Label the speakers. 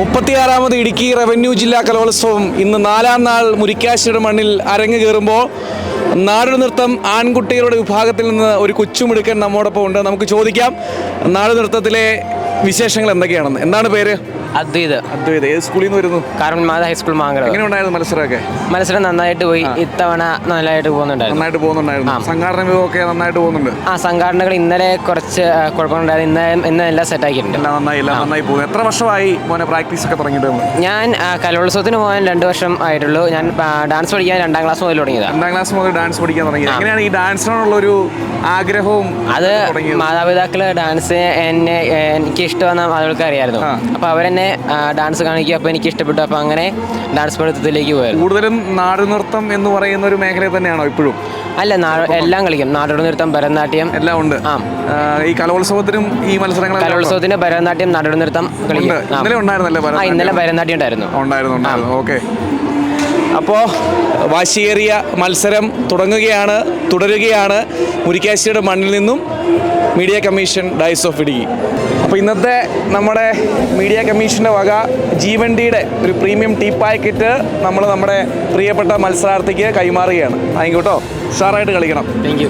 Speaker 1: മുപ്പത്തിയാറാമത് Idukki revenue ജില്ലാ കലോത്സവം ഇന്ന് നാലാം നാൾ മുരിക്കാശ്ശിയുടെ മണ്ണിൽ അരങ്ങ് കയറുമ്പോൾ നാടോടി നൃത്തം ആൺകുട്ടികളുടെ വിഭാഗത്തിൽ നിന്ന് ഒരു കൊച്ചുമിടുക്കൻ നമ്മോടൊപ്പം ഉണ്ട്. നമുക്ക് ചോദിക്കാം നൃത്തത്തിലെ വിശേഷങ്ങൾ എന്തൊക്കെയാണെന്ന്? എന്താണ് പേര്?
Speaker 2: അദ്വൈത്.
Speaker 1: അദ്വൈത്. ഏത് സ്കൂളിൽ നിന്ന് വരുന്നു?
Speaker 2: കാർമൽ മാത ഹൈസ്കൂൾ മാങ്കട
Speaker 1: എങ്ങനെ ഉണ്ടായിരുന്നു മത്സരമൊക്കെ?
Speaker 2: മത്സരം നന്നായിട്ട് പോയി. ഇത്തവണ നല്ലതായിട്ട് പോകുന്നുണ്ടായിരുന്നു.
Speaker 1: നന്നായിട്ട് പോകുന്നുണ്ടായിരുന്നു. സംഘാടന വിഭവമൊക്കെ നന്നായിട്ട് പോകുന്നുണ്ട്.
Speaker 2: ആ സംഘാടനകൾ ഇന്നലെ കുറച്ച് കുഴപ്പമുണ്ടായിരുന്നു കുഴപ്പങ്ങളുണ്ടായിരുന്നു. ഇന്ന് ഇന്ന് എല്ലാം സെറ്റ് ആക്കിയിട്ടുണ്ട്.
Speaker 1: എല്ലാം നന്നായി എല്ലാം നന്നായി പോകുന്നു. എത്ര വർഷമായി മോനെ പ്രാക്ടീസ് ഒക്കെ തുടങ്ങിയിട്ട്
Speaker 2: ഞാൻ കലോത്സവത്തിന് പോകാൻ രണ്ട് വർഷം ആയിട്ടുള്ളൂ. ഞാൻ ഡാൻസ് പഠിക്കാൻ രണ്ടാം ക്ലാസ് മുതൽ തുടങ്ങിയതാണ്.
Speaker 1: രണ്ടാം ക്ലാസ് മുതൽ ഡാൻസ് പഠിക്കാൻ തുടങ്ങിയത് എങ്ങനെയാണ് ഈ ഡാൻസിനോടുള്ളൊരു ആഗ്രഹവും
Speaker 2: അത്
Speaker 1: തുടങ്ങിയത്?
Speaker 2: മാതാപിതാക്കൾ ഡാൻസ് എന്നെ എനിക്ക് ഇഷ്ടമെന്ന് ആളുകൾക്ക് അറിയായിരുന്നു അപ്പൊ അവരെന്നെ ആ, ഡാൻസ് കാണിക്കുക. അപ്പോൾ എനിക്ക് ഇഷ്ടപ്പെട്ടു അപ്പോൾ അങ്ങനെ ഡാൻസ് പഠിത്തത്തിലേക്ക് പോയത്
Speaker 1: കൂടുതലും നാട് നൃത്തം എന്ന് പറയുന്ന ഒരു മേഖല തന്നെയാണോ ഇപ്പോഴും?
Speaker 2: അല്ല എല്ലാം കളിക്കും. നാടോടി നൃത്തം ഭരതനാട്യം.
Speaker 1: എല്ലാം ഉണ്ട്.
Speaker 2: ആ.
Speaker 1: ഈ കലോത്സവത്തിനും ഈ മത്സരങ്ങൾ?
Speaker 2: കലോത്സവത്തിന് ഭരതനാട്യം നാടോടി നൃത്തം കളിക്കും.
Speaker 1: ഇന്നലെ ഉണ്ടായിരുന്നല്ലേ?
Speaker 2: ഇന്നലെ ഭരതനാട്യം? ഉണ്ടായിരുന്നു.
Speaker 1: ഉണ്ടായിരുന്നു ഓക്കെ. അപ്പോൾ വാശിയേറിയ മത്സരം തുടങ്ങുകയാണ് തുടരുകയാണ്. മുരിക്കാശ്ശിയുടെ മണ്ണിൽ നിന്നും media commission dyes of Idukki അപ്പോൾ ഇന്നത്തെ നമ്മുടെ മീഡിയ കമ്മീഷന്റെ വക ജീവണ്ടിയുടെ ഒരു പ്രീമിയം ടീ പാക്കറ്റ് നമ്മൾ നമ്മുടെ പ്രിയപ്പെട്ട മത്സരാർത്ഥിക്ക് കൈമാറുകയാണ്. ആയിക്കോട്ടോ? ഉഷാറായിട്ട് കളിക്കണം.
Speaker 2: താങ്ക്